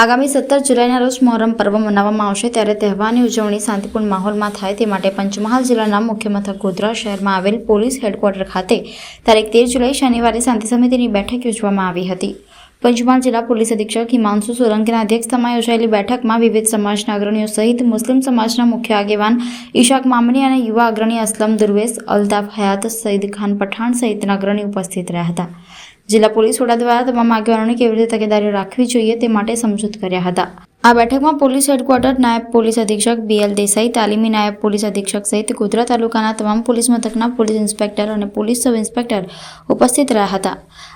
આગામી સત્તર જુલાઈના રોજ મોહરમ પર્વ મનાવવામાં આવશે ત્યારે તહેવારની ઉજવણી શાંતિપૂર્ણ માહોલમાં થાય તે માટે પંચમહાલ જિલ્લાના મુખ્ય મથક ગોધરા શહેરમાં આવેલ પોલીસ હેડક્વાર્ટર ખાતે તારીખ તેર જુલાઈ શનિવારે શાંતિ સમિતિની બેઠક યોજવામાં આવી હતી. પંચમહાલ જિલ્લા પોલીસ અધિક્ષક હિમાંશુ સોલંકીના અધ્યક્ષતામાં યોજાયેલી બેઠકમાં વિવિધ સમાજના અગ્રણીઓ સહિત મુસ્લિમ સમાજના મુખ્ય આગેવાન ઈશાક મામણી અને યુવા અગ્રણી અસલમ દુર્વેશ, અલ્તાફ હયાત, સઈદ ખાન પઠાણ સહિતના અગ્રણી ઉપસ્થિત રહ્યા હતા. જિલ્લા પોલીસ વડા દ્વારા તમામ આગેવાનોની કેવી રીતે તકેદારી રાખવી જોઈએ તે માટે સમજૂત કર્યા હતા. આ બેઠકમાં પોલીસ હેડક્વાર્ટર, નાયબ પોલીસ અધિક્ષક બીએલ દેસાઈ, તાલીમી નાયબ પોલીસ અધિક્ષક સહિત ગોધરા તાલુકાના તમામ પોલીસ મથકના પોલીસ ઇન્સ્પેક્ટર અને પોલીસ સબ ઇન્સ્પેક્ટર ઉપસ્થિત રહ્યા હતા.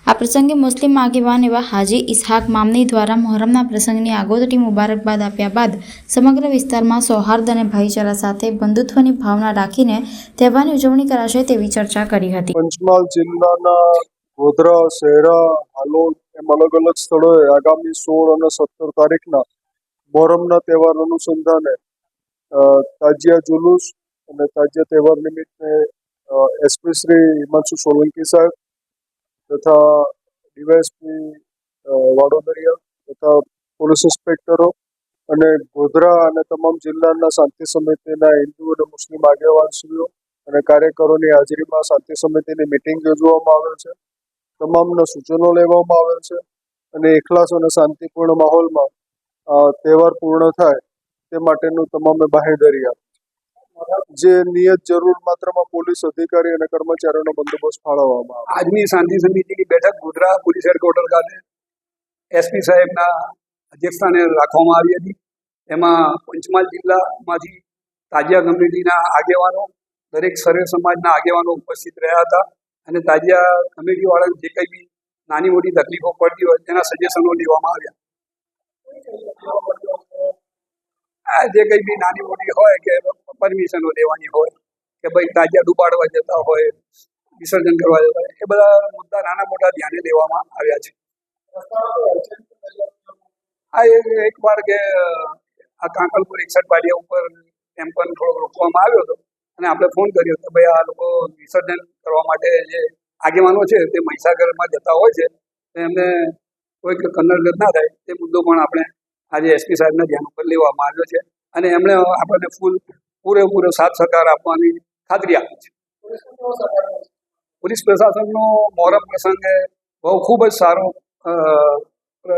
આ પ્રસંગે મુસ્લિમ આગેવાન એવા હાજી ઇસહાક મામની દ્વારા મોહરમના પ્રસંગની આગોતરી મુબારકબાદ આપ્યા બાદ સમગ્ર વિસ્તારમાં સૌહાર્દ અને ભાઈચારા સાથે બંધુત્વની ભાવના રાખીને તહેવારની ઉજવણી કરાશે તેવી ચર્ચા કરી હતી. પંચમહાલ જિલ્લાના ગોધરા શહેરા હાલોલ એમ અલગ અલગ સ્થળોએ આગામી સોળ અને સત્તર તારીખના મોહરમના તહેવાર અનુસંધાને તાજિયા જુલુસ અને તાજિયા તહેવાર નિમિત્તે એસપી શ્રી હિમાંશુ સોલંકી સાહેબ તથા ડીવાયએસપી વાડોદરિયા તથા પોલીસ ઇન્સ્પેક્ટરો અને ગોધરા અને તમામ જિલ્લાના શાંતિ સમિતિના હિન્દુ અને મુસ્લિમ આગેવાનશ્રીઓ અને કાર્યકરોની હાજરીમાં શાંતિ સમિતિની મિટિંગ યોજવામાં આવેલ છે. તમામના સૂચનો લેવામાં આવેલ છે અને એકલાસ અને શાંતિપૂર્ણ માહોલમાં તહેવાર પૂર્ણ થાય તે માટેનું તમામે બાહેધરી આપી જે નિયત જરૂર માત્રામાં પોલીસ અધિકારી અને કર્મચારીઓનો બંદોબસ્ત ફાળવવામાં આવે. આજની શાંતિ સમિતિની બેઠક ગોધરા પોલીસ હેડક્વાર્ટર ખાતે એસપી સાહેબના અધ્યક્ષસ્થાને રાખવામાં આવી હતી. એમાં પંચમહાલ જિલ્લામાંથી તાજિયા કમિટીના આગેવાનો, દરેક સર્વે સમાજના આગેવાનો ઉપસ્થિત રહ્યા હતા. અને તાજિયા કમિટીવાળાને જે કંઈ બી નાની મોટી તકલીફો પડતી હોય તેના સજેશનો લેવામાં આવ્યા. આ જે કંઈ બી નાની મોટી હોય કે પરમિશનો લેવાની હોય કે ભાઈ તાજિયા ડુબાડવા જતા હોય, વિસર્જન કરવા જતા હોય, એ બધા મુદ્દા નાના મોટા ધ્યાને લેવામાં આવ્યા છે. આ એક વાર કે આ કાંકલપુર એકસઠ પાડિયા ઉપર એમ પણ થોડોક રોકવામાં આવ્યો હતો. અને આપણે ફોન કર્યો કે ભાઈ આ લોકો વિસર્જન કરવા માટે જે આગેવાનો છે તે મહીસાગરમાં જતા હોય છે એમને કોઈક કન્નડ ના થાય તે મુદ્દો પણ આપણે આજે એસપી સાહેબના ધ્યાન ઉપર લેવામાં આવ્યો છે અને એમણે આપણને ફૂલ પૂરેપૂરો સાથ સહકાર આપવાની ખાતરી આપી છે. પોલીસ પ્રશાસનનો મોહરમ પ્રસંગે બહુ ખૂબ જ સારો અ, અ,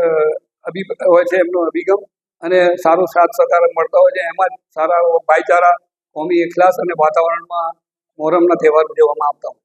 હોય છે એમનો અભિગમ અને સારો સાથ સહકાર મળતા હોય છે એમાં જ સારા ભાઈચારા કોમી એકલાસ અને વાતાવરણમાં મોહરમના તહેવાર ઉજવવામાં આવતા હોય.